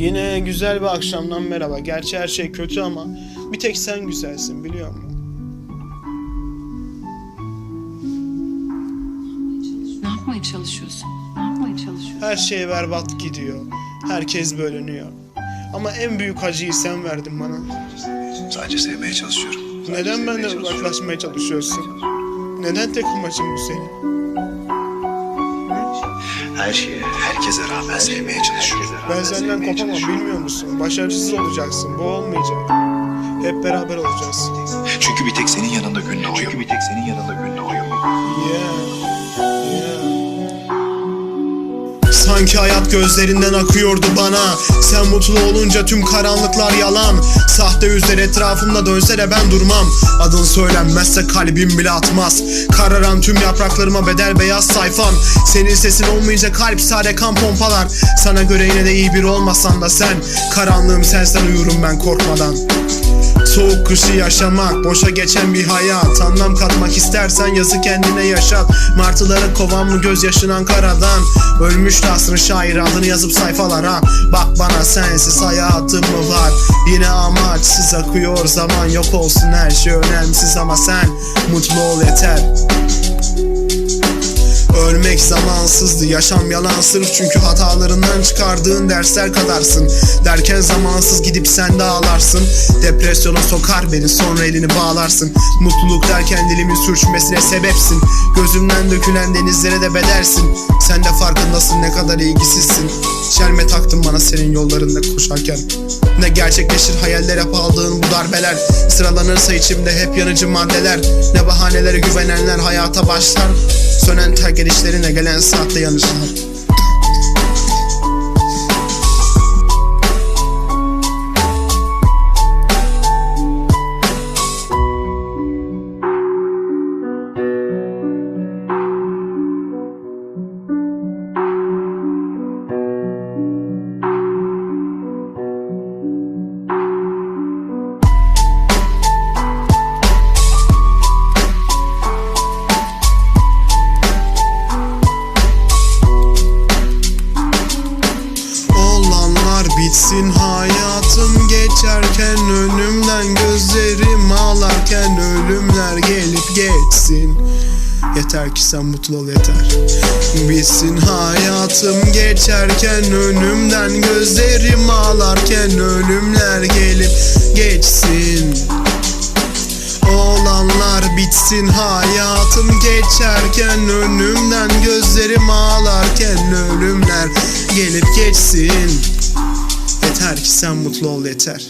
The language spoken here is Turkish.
Yine güzel bir akşamdan merhaba. Gerçi her şey kötü ama bir tek sen güzelsin biliyor musun? Ne yapmaya çalışıyorsun? Ne yapmaya çalışıyorsun? Her şey berbat gidiyor. Herkes bölünüyor. Ama en büyük acıyı sen verdin bana. Sadece sevmeye çalışıyorum. Neden benden uzaklaşmaya çalışıyorsun? Neden tek amacın bu senin? Her şeye, herkese rağmen sevmeye çalışıyorum. Ben senden kopamam bilmiyor musun? Başarısız olacaksın. Bu olmayacak. Hep beraber olacağız. Çünkü bir tek senin yanında gün doğuyor. Çünkü bir tek senin yanında gün doğuyor. Yeah. Yeah. Sanki hayat gözlerinden akıyordu bana. Sen mutlu olunca tüm karanlıklar yalan. Sahte yüzler etrafımda dönse de ben durmam. Adın söylenmezse kalbim bile atmaz. Kararan tüm yapraklarıma bedel beyaz sayfam. Senin sesin olmayınca kalp sade kan pompalar. Sana göre yine de iyi biri olmasan da sen. Karanlığım sensen uyurum ben korkmadan Soğuk kışı yaşamak, boşa geçen bir hayat. Anlam katmak istersen yazı kendine yaşat. Martıları kovan mı gözyaşın Ankara'dan? Ölmüş asrın şair adını yazıp sayfalara. Bak bana sensiz hayatım mı var? Yine amaçsız akıyor zaman yok olsun her şey önemsiz. Ama sen Mutlu ol yeter Ölmek zamansızdı yaşam yalan sırf çünkü hatalarından çıkardığın dersler kadarsın. Derken zamansız gidip sen de ağlarsın. Depresyona sokar beni sonra elini bağlarsın. Mutluluk derken dilimin sürçmesine sebepsin. Gözümden dökülen denizlere de bedersin. Sen de farkındasın ne kadar ilgisizsin. Çelme taktın bana senin yollarında koşarken. Ne gerçekleşir hayaller hep aldığın bu darbeler. Sıralanırsa içimde hep yanıcı maddeler. Ne bahanelere güvenenler hayata başlar Sönen terk edişlerine gelen saatte yanışlar Bitsin hayatım geçerken önümden gözlerim ağlarken ölümler gelip geçsin. Yeter ki sen mutlu ol yeter. Bitsin hayatım geçerken önümden gözlerim ağlarken ölümler gelip geçsin. Olanlar bitsin hayatım geçerken Önümden gözlerim ağlarken Ölümler gelip geçsin Yeter ki sen mutlu ol yeter